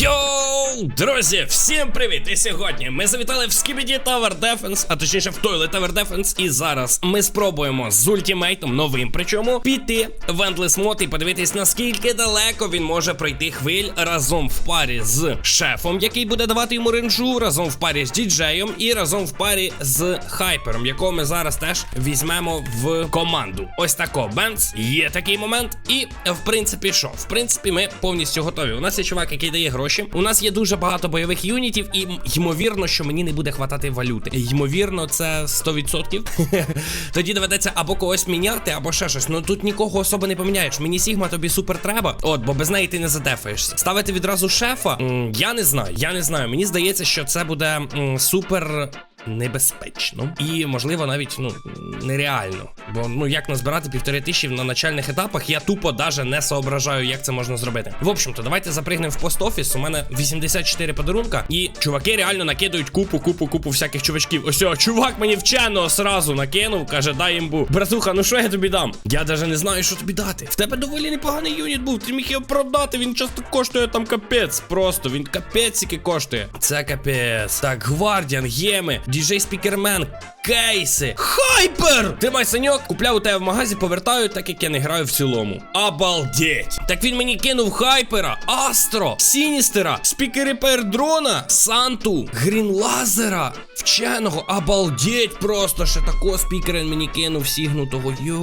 Yo! Друзі, всім привіт! І сьогодні ми завітали в Skibidi Tower Defense, а точніше в Toilet Tower Defense. І зараз ми спробуємо з ультимейтом новим, причому піти в Endless Mode і подивитись, наскільки далеко він може пройти хвиль разом в парі з шефом, який буде давати йому ренжу, разом в парі з діджеєм і разом в парі з хайпером, якого ми зараз теж візьмемо в команду. Ось тако, Бенц, є такий момент. І в принципі, що? В принципі, ми повністю готові. У нас є чувак, який дає гроші. У нас є дуже багато бойових юнітів, і ймовірно, що мені не буде хватати валюти. Ймовірно, це 100%. Тоді доведеться або когось міняти, або ще щось. Ну тут нікого особо не поміняєш. Мені Сігма тобі супер треба. От, бо без неї ти не задефаєшся. Ставити відразу шефа. я не знаю. Я не знаю. Мені здається, що це буде супер. Небезпечно і можливо навіть ну нереально. Бо ну як назбирати півтори тисячі на начальних етапах, я тупо даже не соображаю, як це можна зробити. В общем-то, давайте запригнемо в пост-офіс. У мене 84 подарунка, і чуваки реально накидують купу, купу, купу всяких чувачків. Ось, о, чувак мені вченого сразу накинув, каже, дай імбу. Братуха, ну що я тобі дам? Я даже не знаю, що тобі дати. В тебе доволі непоганий юніт був. Ти міг його продати. Він часто коштує там капець. Просто він капець який коштує. Це капець. Так, гвардіан, геми, діджей спікермен. Кейси, хайпер! Тримай саньок, купляв у тебе в магазі, повертаю, так як я не граю в цілому. Обалдеть! Так він мені кинув хайпера, Астро, Сіністера, спікери дрона, Санту, Грінлазера, вченого. Обалдеть просто, що такого спікера мені кинув сігнутого. Йо,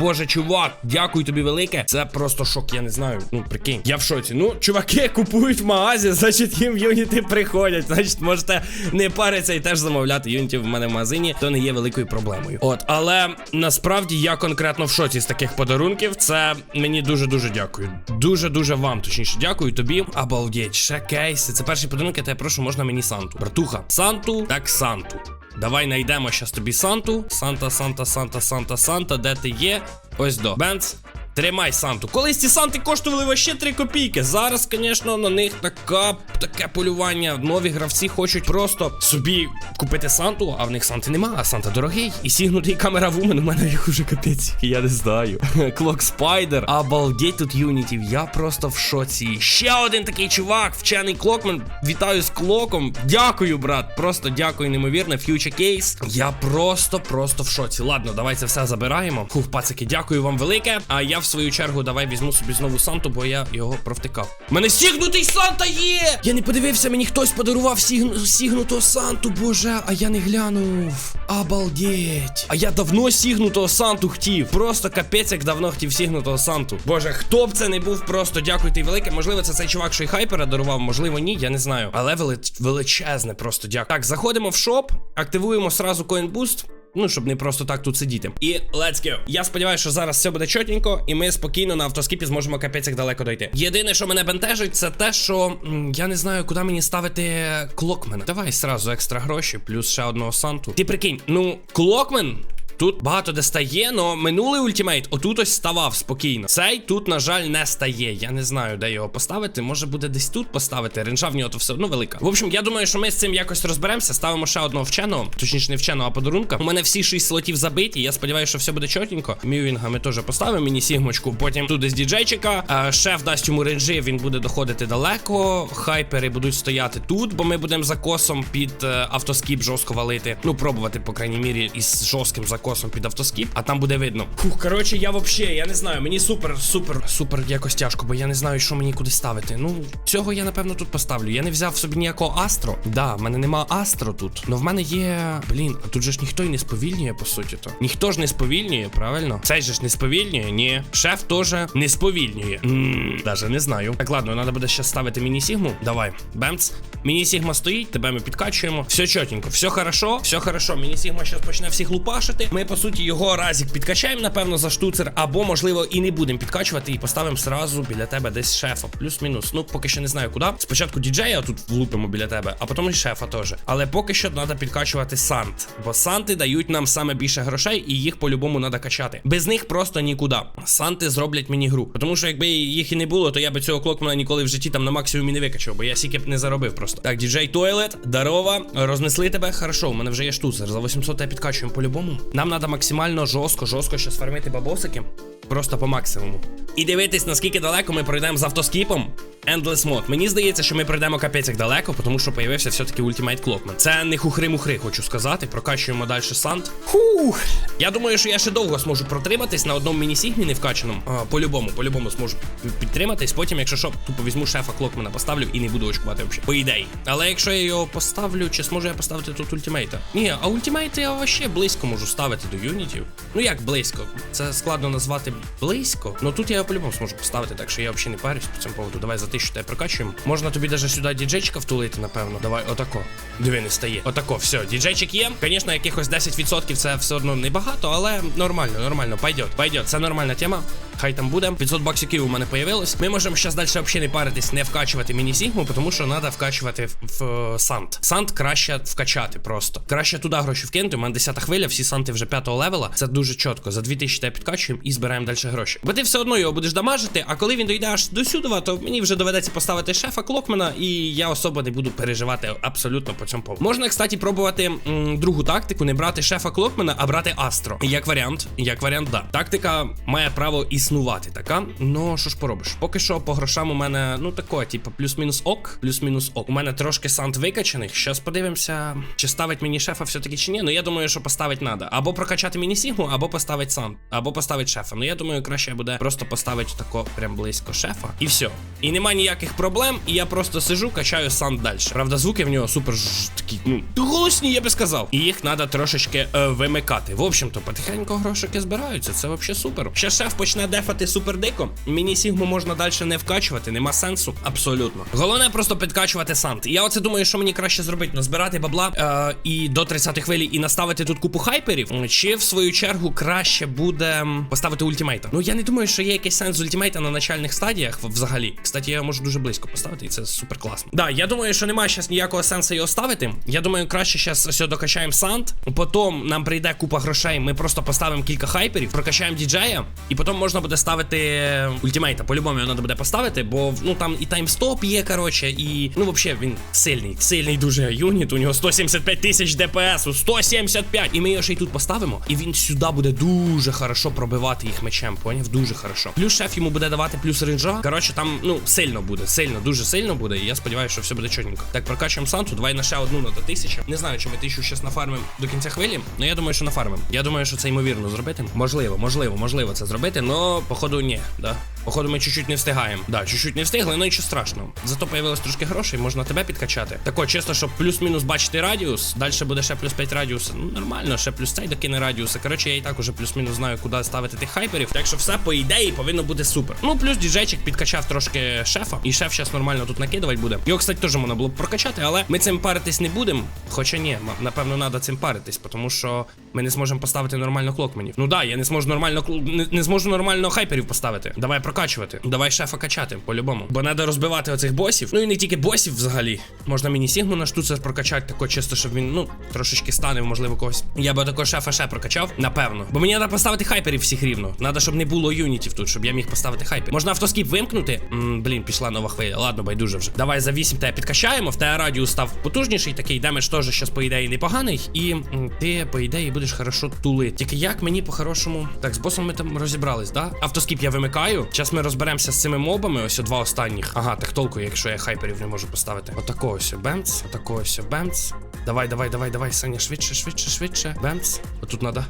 боже, чувак, дякую тобі велике. Це просто шок, я не знаю. Ну, прикинь, я в шоці. Ну, чуваки купують в магазі, значить їм юніти приходять. Значить, можете не паритися і теж замовляти юнітів в мене в магазині, то не є великою проблемою. От, але насправді я конкретно в шоці з таких подарунків. Це мені дуже-дуже дякую. Дуже-дуже вам, точніше, дякую тобі. Обалдеть, ще кейси. Це перший подарунок, я тебе прошу, можна мені Санту. Братуха, Санту, так Санту. Давай знайдемо щас тобі Санту. Санта, Санта, Санта, Санта, Санта, де ти є? Ось до. Бенц. Тримай Санту. Колись ці Санти коштували вообще 3 копійки. Зараз, звісно, на них така, таке полювання. Нові гравці хочуть просто собі купити Санту, а в них Санти нема, а Санта дорогий. І сігнутий камера вумен, у мене їх уже капець. Я не знаю. Клок Спайдер. Обалдеть тут юнітів. Я просто в шоці. Ще один такий чувак, вчений клокмен. Вітаю з клоком. Дякую, брат. Просто дякую, неймовірно. Future Case. Я просто, просто в шоці. Ладно, давай це все забираємо. Хух, пацики, дякую вам велике. А я в свою чергу давай візьму собі знову Санту, бо я його провтикав. Мене сігнутий Санта є! Я не подивився, мені хтось подарував сігну... сігнутого Санту, боже, а я не глянув. Обалдеть. А я давно сігнутого Санту хотів. Просто капець, як давно хотів сігнутого Санту. Боже, хто б це не був, просто дякую ти велике. Можливо, це цей чувак, що й хайпера дарував, можливо, ні, я не знаю. Але вели- величезне, просто дякую. Так, заходимо в шоп, активуємо сразу Coin Boost. Ну, щоб не просто так тут сидіти. І let's go. Я сподіваюся, що зараз все буде чотенько, і ми спокійно на автоскіпі зможемо капець далеко дойти. Єдине, що мене бентежить, це те, що я не знаю, куди мені ставити клокмена. Давай сразу екстра гроші, плюс ще одного санту. Ти прикинь, ну, клокмен. Тут багато де стає, но минулий ультимейт отут ось ставав спокійно. Цей тут, на жаль, не стає. Я не знаю, де його поставити. Може буде десь тут поставити. Ренжа в нього то все одно велика. В общем, я думаю, що ми з цим якось розберемося. Ставимо ще одного вченого, точніше, не вченого, а подарунка. У мене всі шість слотів забиті. Я сподіваюся, що все буде чотенько. Мювінга ми теж поставимо мені сігмочку. Потім тут десь діджейчика. Шеф дасть йому ренжи, він буде доходити далеко. Хайпери будуть стояти тут, бо ми будемо за косом під е, автоскіп жорстко валити. Ну, пробувати, по крайній мірі, із жорстким закосом під автоскіп, а там буде видно. Фух, коротше, я вообще, я не знаю. Мені супер, супер, супер якось тяжко, бо я не знаю, що мені куди ставити. Ну, цього я напевно тут поставлю. Я не взяв собі ніякого астро. Да, в мене нема астро тут. Ну в мене є. Блін, а тут же ж ніхто і не сповільнює, по суті то. Ніхто ж не сповільнює, правильно? Цей же ж не сповільнює? Ні. Шеф теж не сповільнює. Ммм, даже не знаю. Так, ладно, треба буде ще ставити міні-сігму. Давай, бемц. Міні-сігма стоїть, тебе ми підкачуємо. Все чотенько, все хорошо, все хорошо. Міні-сігма зараз почне всіх лупашити. Ми, по суті, його разік підкачаємо, напевно, за штуцер, або, можливо, і не будемо підкачувати, і поставимо сразу біля тебе десь шефа. Плюс-мінус. Ну, поки що не знаю куди. Спочатку діджея тут влупимо біля тебе, а потім і шефа теж. Але поки що треба підкачувати сант. Бо санти дають нам саме більше грошей, і їх по-любому треба качати. Без них просто нікуди. Санти зроблять мені гру. Тому що якби їх і не було, то я би цього клокмана ніколи в житті там на максимумі не викачав, бо я сіки б не заробив просто. Так, діджей Тойлет, дарова, рознесли тебе. Хорошо, у мене вже є штуцер. За 800 тебе підкачуємо по-любому. Нам треба максимально жорстко, жорстко ще сформити бабосики. Просто по максимуму. І дивитись, наскільки далеко ми пройдемо з автоскіпом. Endless Mod. Мені здається, що ми пройдемо капець як далеко, тому що появився все-таки Ultimate Clockman. Це не хухри-мухри, хочу сказати. Прокачуємо далі Санд. Фух. Я думаю, що я ще довго зможу протриматись на одному міні-сігмі не вкачаному. По-любому, по-любому зможу підтриматись. Потім, якщо що, тупо візьму шефа Клокмана, поставлю і не буду очкувати взагалі. По ідеї. Але якщо я його поставлю, чи зможу я поставити тут ультимейта? Ні, а ультимейти я вообще близько можу ставити до юнітів. Ну як близько? Це складно назвати близько. Ну тут я його по-любому зможу поставити, так що я взагалі не парюсь по цьому поводу. Давай за тисячу тебе прокачуємо. Можна тобі даже сюди діджейчика втулити, напевно. Давай, отако. Диви, не стає. Отако, все, діджейчик є. Звісно, якихось 10% це все одно небагато, але нормально, нормально. Пойдет, пойдет. Це нормальна тема. Хай там буде. 500 баксиків у мене появилось. Ми можемо зараз далі взагалі не паритись, не вкачувати міні-сігму, тому що треба вкачувати в, в е, сант. Сант краще вкачати просто. Краще туди гроші вкинути. У мене 10 хвиля, всі санти вже 5 левела. Це дуже чітко. За 2000 тебе підкачуємо і збираємо далі гроші. Бо ти все одно його будеш дамажити, а коли він дойде аж до сюди, то мені вже доведеться поставити шефа Клокмена, і я особо не буду переживати абсолютно по цьому поводу. Можна, кстати, пробувати м, другу тактику, не брати шефа Клокмена, а брати Астро. Як варіант, як варіант, да. Тактика має право існувати така. Ну що ж поробиш? Поки що по грошам у мене, ну тако, типу, плюс-мінус ок, плюс-мінус ок. У мене трошки сант викачаних. Щас подивимося, чи ставить мені шефа все-таки чи ні. Ну я думаю, що поставить надо. Або прокачати міні сігму, або поставить сант, або поставить шефа. Ну я думаю, краще буде просто поставити тако прям близько шефа. І все. І ніяких проблем. І я просто сижу, качаю сант далі. Правда, звуки в нього супер такі, ну, голосні, я би сказав. І їх треба трошечки е, вимикати. В общем-то, потихеньку грошики збираються. Це взагалі супер. Ще шеф почне дефати супер дико. Міні сігму можна далі не вкачувати, нема сенсу. Абсолютно. Головне просто підкачувати сант. Я оце думаю, що мені краще зробити. Назбирати бабла е, і до 30 хвилі і наставити тут купу хайперів. Чи в свою чергу краще буде поставити ультимейта? Ну я не думаю, що є якийсь сенс ультимейта на начальних стадіях взагалі. Кстати, я можу дуже близько поставити, і це супер класно. Да, я думаю, що немає зараз ніякого сенсу його ставити. Я думаю, краще зараз все докачаємо сант. Потім нам прийде купа грошей. Ми просто поставимо кілька хайперів, прокачаємо діджея, і потім можна буде ставити ультимейта. По-любому його треба буде поставити, бо ну там і таймстоп є, коротше, і ну взагалі він сильний, сильний дуже юніт. У нього 175 тисяч ДПС, 175. І ми його ще й тут поставимо. І він сюди буде дуже хорошо пробивати їх мечем. Поняв? Дуже хорошо. Плюс шеф йому буде давати плюс рейнджа. Коротше, там ну сильно буде, сильно, дуже сильно буде. І я сподіваюся, що все буде чорненько. Так, прокачуємо Санту, давай на ще одну на до тисячі. Не знаю, чи ми тисячу щас нафармимо до кінця хвилі. але я думаю, що нафармимо. Я думаю, що це ймовірно зробити. Можливо, можливо, можливо це зробити, але походу ні, да. Походу, ми чуть-чуть не встигаємо. Да, чуть-чуть не встигли, ну нічого страшного. Зато появилось трошки грошей, можна тебе підкачати. Тако, чесно, щоб плюс-мінус бачити радіус. Далі буде ще плюс 5 радіуса. Ну нормально, ще плюс цей докине радіуса. Коротше, я і так уже плюс-мінус знаю, куди ставити тих хайперів. Так що все по ідеї повинно бути супер. Ну, плюс діджейчик підкачав трошки шефа, і шеф зараз нормально тут накидувати буде. Його, кстати, теж можна було б прокачати, але ми цим паритись не будемо. Хоча ні, напевно, треба цим паритись, тому що ми не зможемо поставити нормально клокменів. Ну да, я не зможу нормально не, не зможу нормально хайперів поставити. Давай прокачувати. Давай шефа качати, по-любому. Бо треба розбивати оцих босів. Ну і не тільки босів взагалі. Можна міні-сігму на штуцер прокачати, тако чисто, щоб він, ну, трошечки стане, можливо, когось. Я би такого шефа ще прокачав, напевно. Бо мені треба поставити хайперів всіх рівно. Треба, щоб не було юнітів тут, щоб я міг поставити хайпер. Можна автоскіп вимкнути. М, блін, пішла нова хвиля. Ладно, байдуже вже. Давай за 8 тебе підкачаємо. В тебе радіус став потужніший, такий демедж теж щас, по ідеї, непоганий. І м, ти, по ідеї, будеш хорошо тулити. Тільки як мені по-хорошому. Так, з босом ми там розібрались, да? Автоскіп я вимикаю. Зараз ми розберемося з цими мобами. Ось два останніх. Ага, так толку, якщо я хайперів не можу поставити. Отако ось бемц, отако ось бемц. Давай, давай, давай, давай, Саня, швидше, швидше, швидше. Бемц. Отут надо.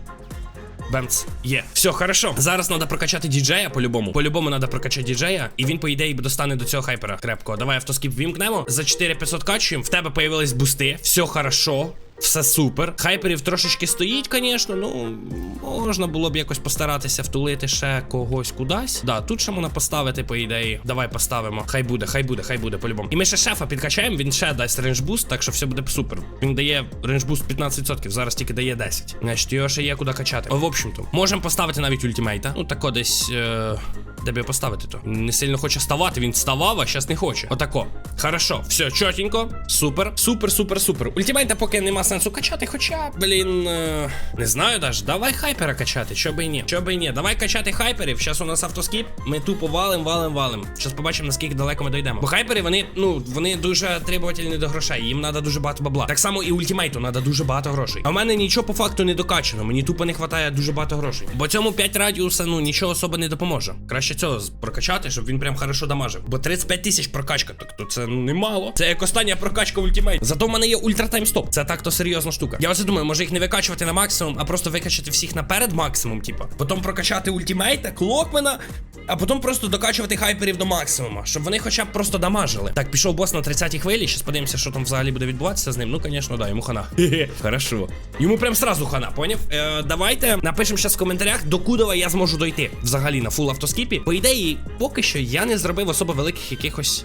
Бемц. Є. Все, хорошо. Зараз треба прокачати діджея по-любому. По-любому треба прокачати діджея, і він, по ідеї, достане до цього хайпера крепкого. Давай автоскіп вімкнемо. За 4500 качуємо. В тебе появились бусти. Все хорошо. Все супер. Хайперів трошечки стоїть, звісно. Ну, можна було б якось постаратися втулити ще когось кудись. Да, тут ще можна поставити, по ідеї. Давай поставимо. Хай буде, хай буде, хай буде, по-любому. І ми ще шефа підкачаємо, він ще дасть рейнджбуст, так що все буде супер. Він дає рейнджбуст 15%, зараз тільки дає 10. Значить, його ще є куди качати. О, в общем-то, можемо поставити навіть ультимейта. Ну, тако десь. Е... Де б поставити то? Не сильно хоче ставати, він ставав, а зараз не хоче. Отако. Хорошо, все, чотенько. Супер, супер, супер, супер. Ультимейта поки нема сенсу качати, хоча, блін, е... не знаю даже. Давай хайпера качати, що би і ні. Що би і ні. Давай качати хайперів. Зараз у нас автоскіп. Ми тупо валим, валим, валим. Зараз побачимо, наскільки далеко ми дійдемо. Бо хайпери, вони, ну, вони дуже требовательні до грошей. Їм треба дуже багато бабла. Так само і ультимейту треба дуже багато грошей. А в мене нічого по факту не докачано. Мені тупо не вистачає дуже багато грошей. Бо цьому 5 радіуса, ну, нічого особо не допоможе. Краще цього прокачати, щоб він прям хорошо дамажив. Бо 35 тисяч прокачка, так то це немало. Це як остання прокачка в ультимейт. Зато в мене є ультра таймстоп. Це так то серйозна штука. Я оце думаю, може їх не викачувати на максимум, а просто викачати всіх наперед максимум, типа. Потім прокачати ультимейта, клокмена, а потім просто докачувати хайперів до максимума, щоб вони хоча б просто дамажили. Так, пішов бос на 30-й хвилі. Щас подивимося, що там взагалі буде відбуватися з ним. Ну, звісно, да, йому хана. Хорошо. Йому прям сразу хана, поняв? Е, давайте напишемо зараз в коментарях, до кудова я зможу дойти взагалі на фул автоскіпі. По ідеї, поки що я не зробив особо великих якихось.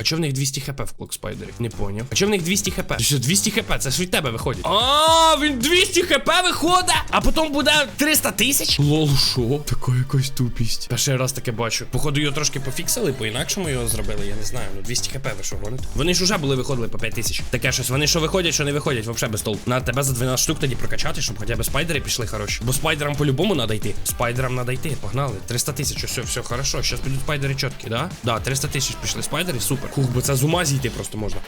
А чого в них 200 хп в Клокспайдері? Не поняв. А чого в них 200 хп? Що 200 хп? Це ж від тебе виходить. А, він 200 хп виходить, а потім буде 300 тисяч? Лол, що? Така якась тупість. Перший раз таке бачу. Походу його трошки пофіксили, по-інакшому його зробили, я не знаю. Ну 200 хп ви що гоните? Вони ж уже були виходили по 5 тисяч. Таке щось. Вони що виходять, що не виходять, взагалі без толку. Надо тебе за 12 штук тоді прокачати, щоб хоча б спайдери пішли хороші. Бо спайдерам по-любому надо йти. Спайдерам надо йти. Погнали. 300 тисяч. Все, все, хорошо. Зараз підуть спайдери чіткі, да? Да, 300 тисяч пішли спайдери, супер. Хух, бо це з ума зійти просто можна.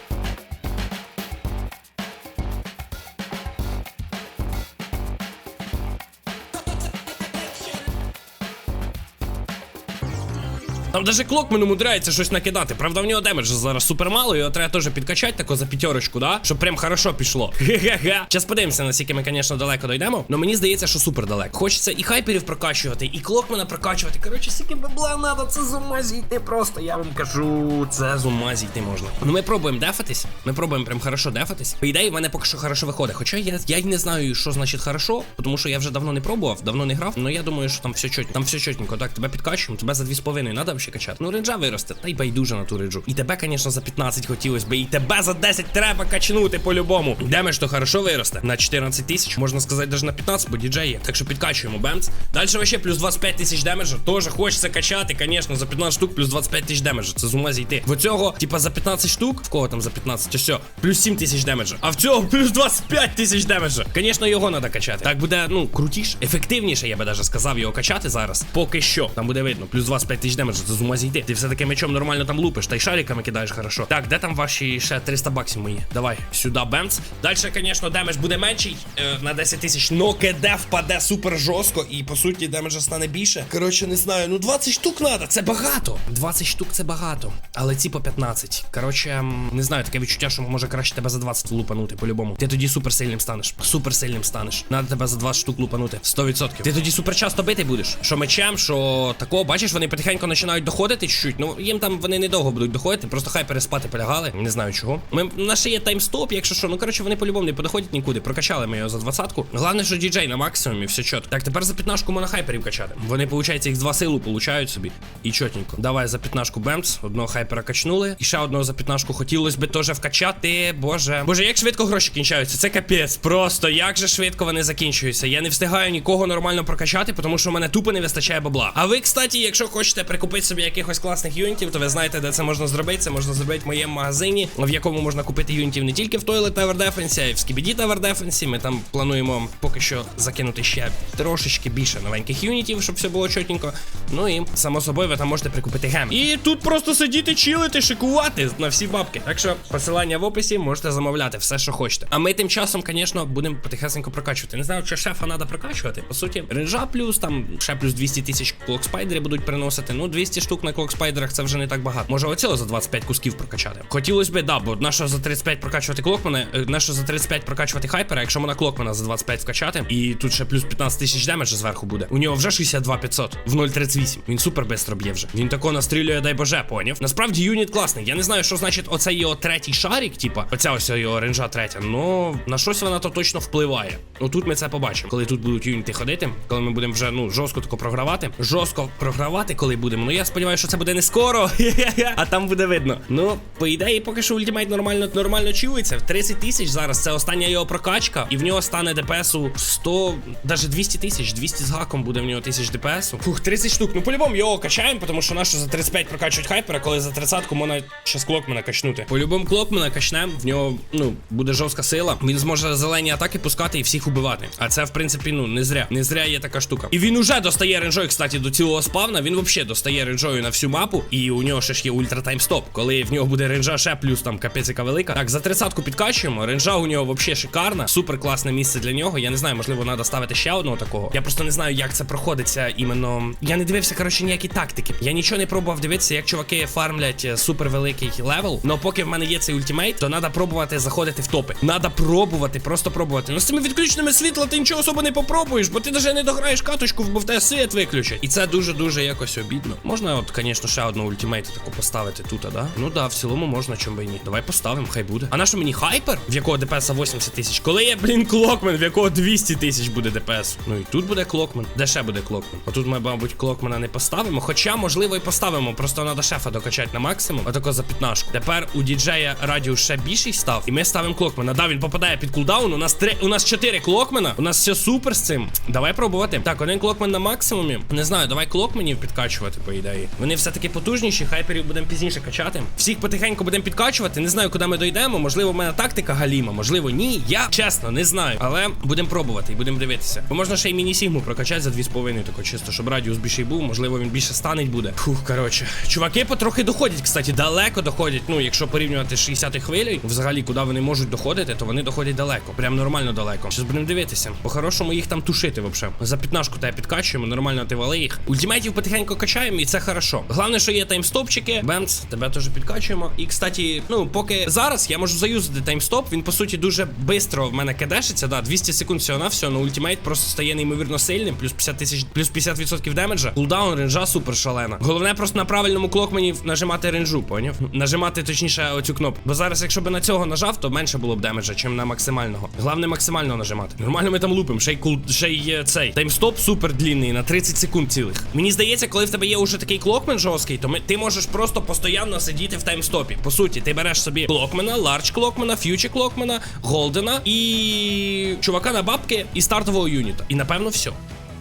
Там даже клокмен умудряється щось накидати. Правда, в нього демеджа зараз супер мало, його треба теж підкачати тако за п'ятерочку, да? Щоб прям хорошо пішло. Хе-хе-хе. Зараз подивимося, наскільки ми, звісно, далеко дійдемо. Но мені здається, що супер далеко. Хочеться і хайперів прокачувати, і клокмена прокачувати. Коротше, скільки бабла надо, це з ума зійти просто. Я вам кажу, це з ума зійти можна. Ну ми пробуємо дефатись. Ми пробуємо прям хорошо дефатись. По ідеї, в мене поки що хорошо виходить. Хоча я, я й не знаю, що значить хорошо, тому що я вже давно не пробував, давно не грав. Ну я думаю, що там все чотненько. Там все чотненько. Так, тебе підкачуємо, тебе за 2,5 надо ще качати. Ну ренджа виросте, та й байдуже на ту ренджу. І тебе, звісно, за 15 хотілось би, і тебе за 10 треба качнути по-любому. Демедж то хорошо виросте. На 14 тисяч, можна сказати, навіть на 15, бо діджей є. Так що підкачуємо бемц. Далі вообще плюс 25 тисяч демеджа. Теж хочеться качати, звісно, за 15 штук плюс 25 тисяч демеджа. Це з ума зійти. В цього, типа, за 15 штук, в кого там за 15, ось все, плюс 7 тисяч демеджа. А в цього плюс 25 тисяч демеджа. Звісно, його треба качати. Так буде, ну, крутіше, ефективніше, я би даже сказав його качати зараз. Поки що. Там буде видно. Плюс 25 тисяч демеджа. Це з ума зійти. Ти все-таки мечом нормально там лупиш, та й шариками кидаєш хорошо. Так, де там ваші ще 300 баксів мої? Давай, сюди бемц. Далі, звісно, демедж буде менший е, на 10 тисяч, но КД впаде супер жорстко, і по суті демеджа стане більше. Коротше, не знаю, ну 20 штук треба, це багато. 20 штук це багато. Але ці по 15. Коротше, не знаю, таке відчуття, що може краще тебе за 20 лупанути по-любому. Ти тоді суперсильним станеш. Суперсильним станеш. Надо тебе за 20 штук лупанути. 100%. Ти тоді супер часто бити будеш. Що мечем, що такого, бачиш, вони потихеньку починають доходити чуть-чуть. Ну їм там вони недовго будуть доходити, просто хай переспати полягали. Не знаю чого. Ми в нас ще є таймстоп, якщо що. Ну коротше, вони по-любому не подоходять нікуди. Прокачали ми його за двадцятку. Головне, що діджей на максимумі, все чітко. Так, тепер за п'ятнашку можна хайперів качати. Вони, виходить, їх два силу получають собі. І чотненько. Давай за п'ятнашку бемц. Одного хайпера качнули. І ще одного за п'ятнашку хотілося би теж вкачати. Боже. Боже, як швидко гроші кінчаються. Це капець. Просто як же швидко вони закінчуються. Я не встигаю нікого нормально прокачати, тому що в мене тупо не вистачає бабла. А ви, кстати, якщо хочете прикупити собі якихось класних юнітів, то ви знаєте, де це можна зробити. Це можна зробити в моєму магазині, в якому можна купити юнітів не тільки в Toilet Tower Defense, а й в Skibidi Tower Defense. Ми там плануємо поки що закинути ще трошечки більше новеньких юнітів, щоб все було чотенько. Ну і само собою ви там можете прикупити гем. І тут просто сидіти, чилити, шикувати на всі бабки. Так що посилання в описі можете замовляти все, що хочете. А ми тим часом, звісно, будемо потихесенько прокачувати. Не знаю, чи шефа треба прокачувати. По суті, ренжа плюс там ще плюс 200 тисяч клокспайдери будуть приносити. Ну, 200 штук на клокспайдерах це вже не так багато. Може, оцього за 25 кусків прокачати. Хотілося б, да, бо нащо за 35 прокачувати клокмена, е, нащо за 35 прокачувати хайпера, якщо можна клокмена за 25 вкачати, і тут ще плюс 15 тисяч демеджа зверху буде. У нього вже 62 500 в 0.38. Він супер бистро б'є вже. Він тако настрілює, дай боже, поняв. Насправді юніт класний. Я не знаю, що значить оцей його третій шарик, типа, оця ось його ренжа третя. Ну на щось вона то точно впливає. Ну тут ми це побачимо. Коли тут будуть юніти ходити, коли ми будемо вже ну жорстко тако програвати. Жорстко програвати, коли будемо. Ну я сподіваюся, що це буде не скоро, а там буде видно. Ну, по ідеї, поки що ультимейт нормально нормально чується. 30 тисяч зараз це остання його прокачка, і в нього стане DPS-у 100, навіть 200 тисяч, 200 з гаком буде в нього тисяч DPS-у. Фух, 30 штук. Ну по-любому його качаємо, тому що нащо за 35 прокачують хайпера, коли за 30-ку можна щас клокмена качнути. По-любому клокмена качнемо, в нього ну буде жорстка сила. Він зможе зелені атаки пускати і всіх убивати. А це, в принципі, ну не зря. Не зря є така штука. І він уже достає ренжой, кстати, до цілого спавна. Він взагалі достає ренжой ренджою на всю мапу, і у нього ще ж є ультра таймстоп. Коли в нього буде ренджа ще плюс там капець велика. Так, за тридцятку підкачуємо. Ренджа у нього взагалі шикарна, супер класне місце для нього. Я не знаю, можливо, треба ставити ще одного такого. Я просто не знаю, як це проходиться іменно. Я не дивився, коротше, ніякі тактики. Я нічого не пробував дивитися, як чуваки фармлять е, супер великий левел. Но поки в мене є цей ультимейт, то треба пробувати заходити в топи. Надо пробувати, просто пробувати. Ну з цими відключеними світла ти нічого особо не попробуєш, бо ти навіть не дограєш каточку, бо в тебе світ виключать. І це дуже-дуже якось обідно. Можна, от, звісно, ще одну ультимейт таку поставити тут, да? Ну да, в цілому можна, чому би і ні. Давай поставимо, хай буде. А на що мені хайпер, в якого ДПС 80 тисяч? Коли є, блін, клокмен, в якого 200 тисяч буде ДПС. Ну і тут буде клокмен. Де ще буде клокмен? Отут ми, мабуть, клокмена не поставимо. Хоча, можливо, і поставимо. Просто треба шефа докачати на максимум. Отако за п'ятнашку. Тепер у діджея радіус ще більший став. І ми ставимо клокмена. Да, він попадає під кулдаун. У нас три. У нас чотири клокмена. У нас все супер з цим. Давай пробувати. Так, один клокмен на максимумі. Не знаю, давай клокменів підкачувати, по ідеї. Вони все-таки потужніші, хайперів будемо пізніше качати. Всіх потихеньку будемо підкачувати. Не знаю, куди ми дійдемо. Можливо, в мене тактика галіма, можливо, ні. Я чесно не знаю. Але будемо пробувати і будемо дивитися. Бо можна ще й міні-сігму прокачати за 2,5, тако чисто, щоб радіус більший був. Можливо, він більше станеть буде. Фух, коротше. Чуваки потрохи доходять, кстати, далеко доходять. Ну, якщо порівнювати з 60 хвилею, взагалі, куди вони можуть доходити, то вони доходять далеко. Прям нормально далеко. Щас будемо дивитися. По-хорошому їх там тушити, взагалі. За п'ятнашку тебе підкачуємо, нормально ти вали їх. Ультимейтів потихеньку качаємо, і це хорошо. Головне, що є таймстопчики. Бемц, тебе теж підкачуємо. І, кстати, ну, поки зараз я можу заюзати таймстоп. Він, по суті, дуже швидко в мене кидешиться. Да, 200 секунд всього на все, но ультимейт просто стає неймовірно сильним. Плюс 50 тисяч, плюс 50% демеджа. Кулдаун, ренжа супер шалена. Головне просто на правильному клокмені нажимати ренжу, поняв? Нажимати точніше оцю кнопку. Бо зараз, якщо б на цього нажав, то менше було б демеджа, чим на максимального. Головне максимально нажимати. Нормально ми там лупимо. Ще й кул ще й е, цей таймстоп супер длінний на 30 секунд цілих. Мені здається, коли в тебе є уже такий клокмен жорсткий, то ми ти можеш просто постійно сидіти в таймстопі. По суті, ти береш собі клокмена, ларч клокмена, ф'ючі клокмена, голдена і чувака на бабки і стартового юніта. І напевно все.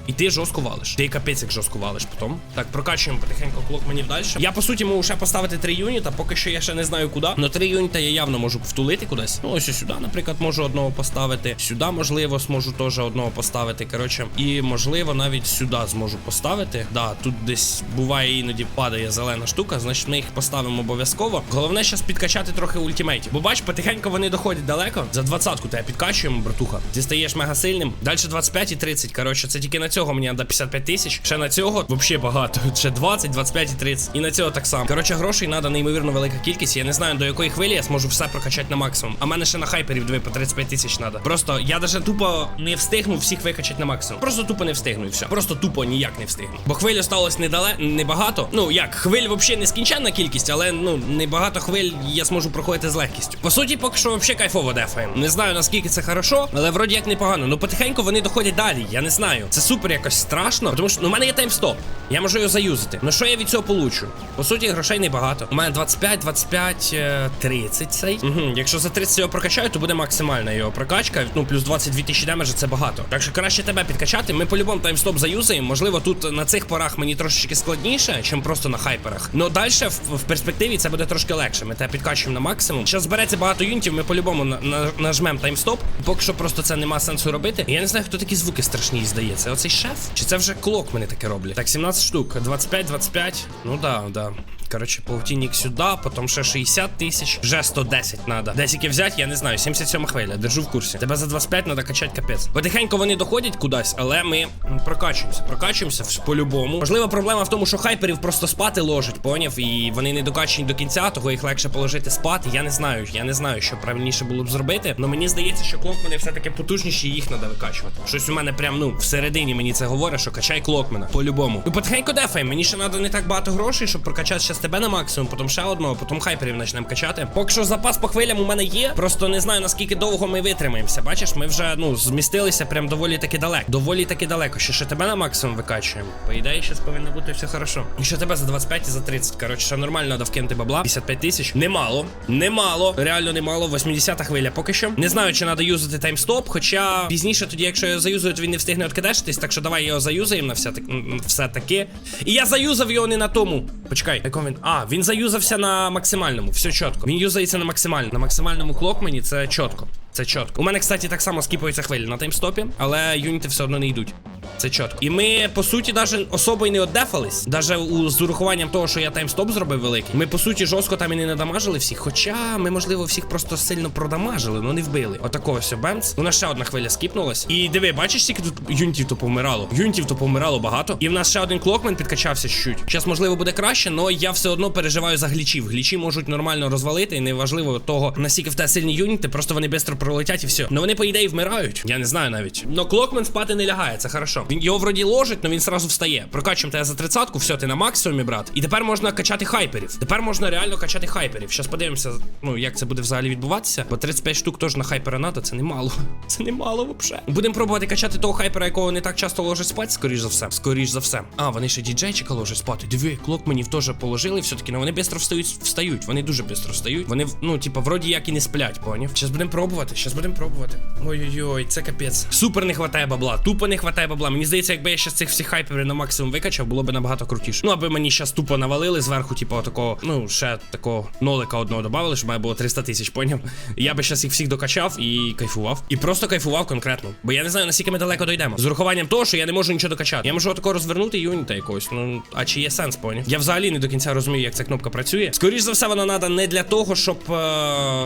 І ти жорстко валиш. Ти капець як жорстко валиш потім. Так, прокачуємо потихеньку клокменів далі. Я по суті можу ще поставити три юніта, поки що я ще не знаю куди. Но три юніта я явно можу втулити кудись. Ну ось сюди, наприклад, можу одного поставити. Сюди, можливо, зможу теж одного поставити. Коротше, і можливо навіть сюди зможу поставити. Да, тут десь буває іноді падає зелена штука, значить ми їх поставимо обов'язково. Головне зараз підкачати трохи ультимейтів. Бо бач, потихеньку вони доходять далеко. За двадцятку тебе підкачуємо, братуха. Ти стаєш мега сильним. Далі 25 і 30. Коротше, це тільки на цього мені треба 55 тисяч. Ще на цього взагалі багато. Ще 20, 25 і 30. І на цього так само. Коротше, грошей треба неймовірно велика кількість. Я не знаю до якої хвилі я зможу все прокачати на максимум. А мене ще на хайперів диви по 35 тисяч треба. Просто я даже тупо не встигну всіх викачати на максимум. Просто тупо не встигну і все. Просто тупо ніяк не встигну. Бо хвиль осталось недале небагато. Ну як, хвиль взагалі нескінченна кількість, але ну небагато хвиль я зможу проходити з легкістю. По суті, поки що взагалі кайфово дефаємо. Не знаю наскільки це хорошо, але вроді як непогано. Ну потихеньку вони доходять далі. Я не знаю. Це супер якось страшно, тому що ну, у мене є таймстоп. Я можу його заюзати. Ну що я від цього получу? По суті, грошей небагато. У мене 25, 25, е, 30 цей. Угу. Якщо за 30 його прокачаю, то буде максимальна його прокачка. Ну, плюс 22 тисячі демеджа це багато. Так що краще тебе підкачати. Ми по-любому таймстоп заюзаємо. Можливо, тут на цих порах мені трошечки складніше, ніж просто на хайперах. Ну далі в, в перспективі це буде трошки легше. Ми тебе підкачуємо на максимум. Зараз збереться багато юнітів, ми по-любому на, на, нажмемо таймстоп. Поки що просто це нема сенсу робити. Я не знаю, хто такі звуки страшні здається. Оцей шеф? Чи це вже клок мене таке роблять? Так, 17 штук, 25, 25. Ну да, да. Коротше, паутинник сюди, потім ще 60 тисяч, вже 110 треба. Десь які взяти, я не знаю. 77 хвиля, держу в курсі. Тебе за 25 треба качати капець. Потихеньку вони доходять кудись, але ми прокачуємося, прокачуємося по-любому. Можливо, проблема в тому, що хайперів просто спати ложать, поняв, і вони не докачені до кінця, того їх легше положити спати. Я не знаю, я не знаю, що правильніше було б зробити. Але мені здається, що клокмени все-таки потужніші, їх треба викачувати. Щось у мене прям, ну, всередині мені це говорить, що качай клокмена. По-любому. Ну, потихеньку дефай. Мені ще треба не так багато грошей, щоб прокачати ще тебе на максимум, потім ще одного, потім хайперів почнемо качати. Поки що запас по хвилям у мене є. Просто не знаю наскільки довго ми витримаємося. Бачиш, ми вже ну змістилися прям доволі таки далеко. Доволі таки далеко. Ще ще тебе на максимум викачуємо. По ідеї, зараз повинно бути все хорошо. І ще тебе за 25 і за 30. Коротше, ще нормально треба вкинути бабла. 55 тисяч. Немало. Немало. Реально немало. 80-та хвиля поки що. Не знаю, чи треба юзати таймстоп. Хоча пізніше, тоді, якщо я заюзую, то він не встигне откидешитись. Так що давай його заюзаємо на все, так, все таки. І я заюзав його не на тому. Почекай, якому він. А, він заюзався на максимальному. Все чітко. Він юзається на максимальному. На максимальному клокмені це чітко. Це чітко. У мене, кстати, так само скіпуються хвилі на таймстопі, але юніти все одно не йдуть. Це чітко. І ми, по суті, навіть особо і не оддефались. Даже у, з урахуванням того, що я таймстоп зробив великий. Ми, по суті, жорстко там і не надамажили всіх. Хоча ми, можливо, всіх просто сильно продамажили, але не вбили. Отакого все бемц. У нас ще одна хвиля скіпнулась. І диви, бачиш, скільки тут юнітів то повмирало? Юнітів то повмирало багато. І в нас ще один клокмен підкачався чуть. Зараз, можливо, буде краще, але я все одно переживаю за глічів. Глічі можуть нормально розвалити, і неважливо того, наскільки в те сильні юніти, просто вони швидко пролетять і все. Ну вони, по ідеї, вмирають. Я не знаю навіть. Но клокмен спати не лягає, це хорошо. Він його вроді ложить, але він сразу встає. Прокачуємо тебе за тридцятку, все, ти на максимумі, брат. І тепер можна качати хайперів. Тепер можна реально качати хайперів. Щас подивимося, ну як це буде взагалі відбуватися. Бо 35 штук теж на хайпера надо, це немало. Це немало взагалі. Будемо пробувати качати того хайпера, якого не так часто ложить спати, скоріш за все. Скоріш за все. А, вони ще діджейчика ложать спати. Диви, клокменів теж положили, все-таки, але вони швидко встають, встають. Вони дуже швидко встають. Вони, ну, типа, вроді як і не сплять, поняв? Щас будемо пробувати, щас будемо пробувати. Ой-ой-ой, це капець. Супер не хватає бабла. Тупо не хватає бабла. Мені здається, якби я ще цих всіх хайперів на максимум викачав, було б набагато крутіше. Ну, аби мені щас тупо навалили зверху, типу, отакого, ну, ще такого нолика одного додавали, щоб має було 300 тисяч, поняв? Я би щас їх всіх докачав і кайфував. І просто кайфував конкретно. Бо я не знаю, наскільки ми далеко дійдемо. З урахуванням того, що я не можу нічого докачати. Я можу отако розвернути юніта якогось. Ну, а чи є сенс, поняв? Я взагалі не до кінця розумію, як ця кнопка працює. Скоріше за все, вона треба не для того, щоб е,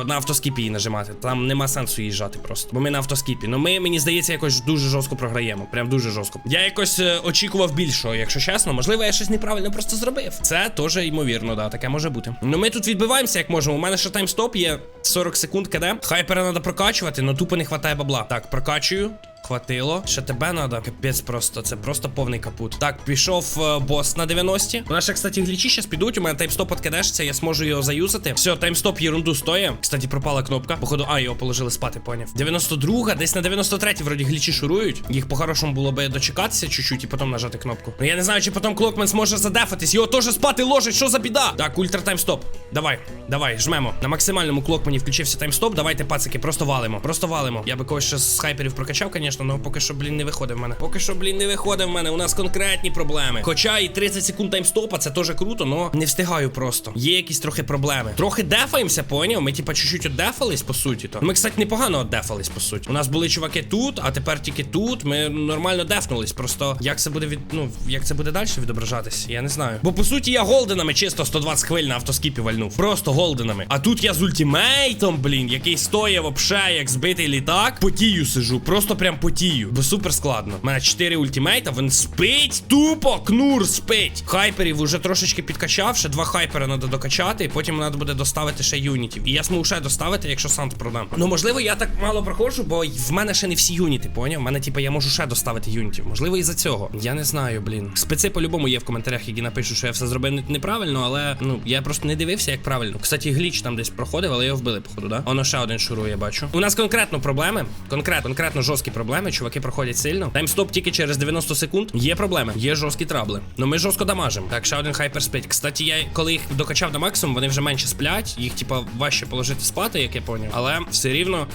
на автоскіпі нажимати. Там нема сенсу їжджати просто. Бо ми на автоскіпі. Ну ми, мені здається, якось дуже жорстко програємо. Прям дуже жорстко. Я якось е, очікував більшого, якщо чесно. Можливо, я щось неправильно просто зробив. Це теж ймовірно, да, таке може бути. Ну ми тут відбиваємося, як можемо. У мене ще таймстоп є 40 секунд КД. Хайпера треба прокачувати, але тупо не вистачає бабла. Так, прокачую. Хватило. Ще тебе надо. Капець просто, це просто повний капут. Так, пішов е, бос на 90. У нас ще, кстати, глічі зараз підуть. У мене таймстоп откидешся, я зможу його заюзати. Все, таймстоп єрунду стоїть. Кстати, пропала кнопка. Походу, а, його положили спати, поняв. 92, десь на 93 вроді глічі шурують. Їх по-хорошому було би дочекатися чуть-чуть і потім нажати кнопку. Ну я не знаю, чи потім клокмен зможе задефатись. Його теж спати ложить, що за біда? Так, ультра таймстоп. Давай, давай, жмемо. На максимальному клокмені включився таймстоп. Давайте, пацики, просто валимо. Просто валимо. Я би когось ще з хайперів прокачав, звісно, але поки що, блін, не виходить в мене. Поки що, блін, не виходить в мене. У нас конкретні проблеми. Хоча і 30 секунд таймстопа, це теж круто, але не встигаю просто. Є якісь трохи проблеми. Трохи дефаємося, поняв? Ми, типа, чуть-чуть отдефались, по суті. то. Ми, кстати, непогано отдефались, по суті. У нас були чуваки тут, а тепер тільки тут. Ми нормально дефнулись. Просто як це буде від. Ну, як це буде далі відображатись, я не знаю. Бо по суті я голденами чисто 120 хвиль на автоскіпі вальнув. Просто голденами. А тут я з ультимейтом, блін, який стоїть вообще як збитий літак. Потію сижу, просто прям потію. Бо супер складно. У мене 4 ультимейта, він спить тупо, кнур спить. Хайперів уже трошечки підкачав, ще два хайпера треба докачати, і потім треба буде доставити ще юнітів. І я зможу ще доставити, якщо сант продам. Ну можливо, я так мало проходжу, бо в мене ще не всі юніти, поняв? В мене, типу, я можу ще доставити юнітів. Можливо, і за цього. Я не знаю, блін. Специ по-любому є в коментарях, які напишуть, що я все зробив неправильно, але ну я просто не дивився, як правильно. Кстати, гліч там десь проходив, але його вбили, походу, да? Воно ще один шурує, бачу. У нас конкретно проблеми. Конкретно, конкретно жорсткі проблеми. Чуваки проходять сильно. Таймстоп тільки через 90 секунд. Є проблеми, є жорсткі трабли. Ну ми жорстко дамажимо. Так, ще один хайпер спить. Кстати, я коли їх докачав до максимуму, вони вже менше сплять. Їх, типа, важче положити спати, як я поняв. Але все рівно.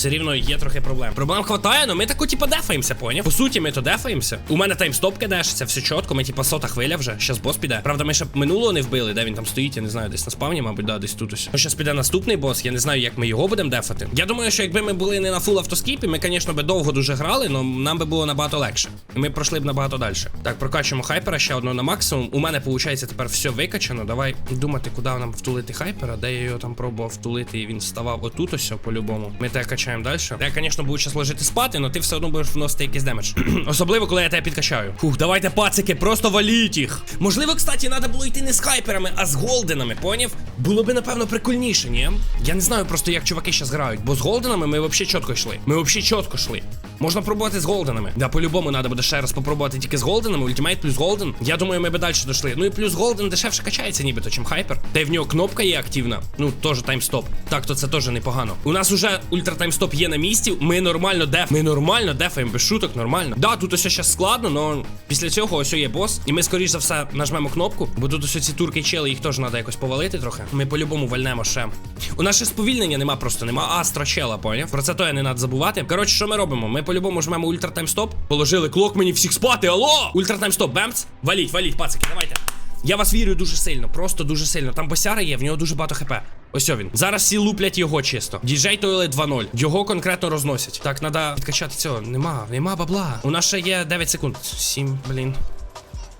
Все рівно є трохи проблем. Проблем хватає, але ми тако, типа, дефаємося, поняв? По суті, ми то дефаємося. У мене таймстоп кидешся, все чітко, ми типа сота хвиля вже. Щас бос піде. Правда, ми ще минулого не вбили, де він там стоїть, я не знаю, десь на спавні, мабуть, да, десь тут ось. Ну, щас піде наступний бос, я не знаю, як ми його будемо дефати. Я думаю, що якби ми були не на фул автоскіпі, ми, звісно, би довго дуже грали, але нам би було набагато легше. І ми пройшли б набагато далі. Так, прокачуємо хайпера ще одного на максимум. У мене виходить тепер все викачано. Давай думати, куди нам втулити хайпера, де я його там пробував втулити, і він вставав отут ось по-любому. Ми тебе качаємо далі. Я, звісно, буду зараз лежити спати, але ти все одно будеш вносити якийсь демедж. Особливо, коли я тебе підкачаю. Фух, давайте, пацики, просто валіть їх. Можливо, кстати, треба було йти не з хайперами, а з голденами, поняв? Було би, напевно, прикольніше, ні? Я не знаю просто, як чуваки зараз грають, бо з голденами ми взагалі чітко йшли. Ми взагалі чітко йшли. Можна пробувати з голденами. Да, по-любому треба буде ще раз попробувати тільки з голденами. Ультимейт плюс голден. Я думаю, ми би далі дійшли. Ну і плюс голден дешевше качається, нібито, чим хайпер. Та й в нього кнопка є активна. Ну, теж таймстоп. Так, то це теж непогано. У нас уже ультра таймстоп є на місці. Ми нормально деф. Ми нормально дефаємо без шуток, нормально. Да, тут ось зараз складно, але після цього ось є бос. І ми, скоріш за все, нажмемо кнопку. Бо тут ось ці турки чели, їх теж треба якось повалити трохи. Ми по-любому вальнемо ще. У нас ще сповільнення нема просто, нема астра чела, поняв? Про це то я не треба забувати. Коротше, що ми робимо? Ми по-любому жмемо ультра таймстоп. Положили клок мені всіх спати. Алло! Ультра таймстоп, бемц. Валіть, валіть, пацики, давайте. Я вас вірю дуже сильно, просто дуже сильно. Там босяра є, в нього дуже багато хп. Ось він. Зараз всі луплять його чисто. DJ Toilet 2.0. Його конкретно розносять. Так, треба підкачати цього. Нема, нема бабла. У нас ще є 9 секунд. 7, блін.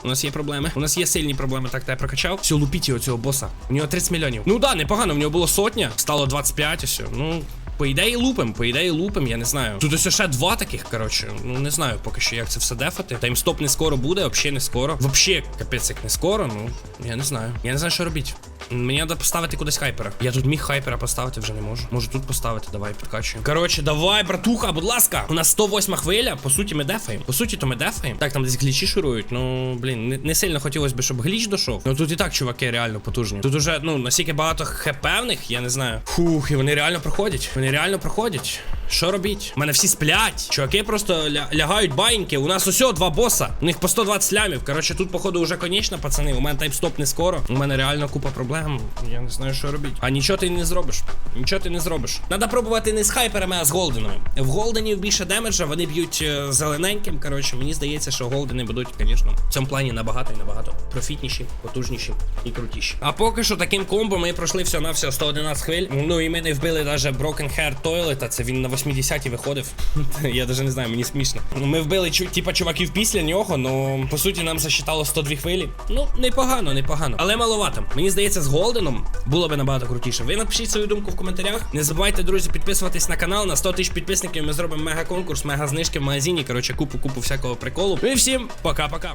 У нас є проблеми. У нас є сильні проблеми. Так, та я прокачав. Все, лупіть його цього боса. У нього 30 мільйонів. Ну да, непогано. В нього було сотня, стало 25, ось. Ну. По ідеї лупим, по ідеї лупим, я не знаю. Тут ось ще два таких, коротше. Ну не знаю поки що, як це все дефати. Таймстоп не скоро буде, взагалі не скоро. Взагалі, капець, як не скоро, ну я не знаю. Я не знаю, що робити. Мені треба поставити кудись хайпера. Я тут міг хайпера поставити, вже не можу. Можу тут поставити, давай підкачуємо. Коротше, давай, братуха, будь ласка. У нас 108 хвиля. По суті, ми дефаємо. По суті, то ми дефаємо. Так, там десь глічі шурують. Ну, блін, не, не сильно хотілося б, щоб гліч дошов. Ну тут і так, чуваки, реально потужні. Тут уже, ну, настільки багато хп в них, я не знаю. Фух, і вони реально проходять. Вони реально проходять. Що робіть? У мене всі сплять. Чуваки просто ля- лягають баньки. У нас усього два боса. У них по 120 лямів. Коротше, тут, походу, вже конечно, пацани. У мене таймстоп не скоро. У мене реально купа проблем. Я не знаю, що робити. А нічого ти не зробиш. Нічого ти не зробиш. Надо пробувати не з хайперами, а з голденами. В голденів більше демеджа, вони б'ють е, зелененьким. Коротше, мені здається, що голдени будуть, звісно, в цьому плані набагато і набагато профітніші, потужніші і крутіші. А поки що таким комбо ми пройшли все на все 111 хвиль. Ну і ми не вбили навіть Broken Hair Toilet, це він на 80-ті виходив. Я навіть не знаю, мені смішно. Ми вбили типа чуваків після нього, ну по суті нам засчитало 102 хвилі. Ну, непогано, непогано. Але маловато. Мені здається, з Голденом було би набагато крутіше. Ви напишіть свою думку в коментарях. Не забувайте, друзі, підписуватись на канал. На 100 тисяч підписників ми зробимо мега конкурс, мега знижки в магазині. Коротше, купу купу всякого приколу. Ну і всім пока-пока.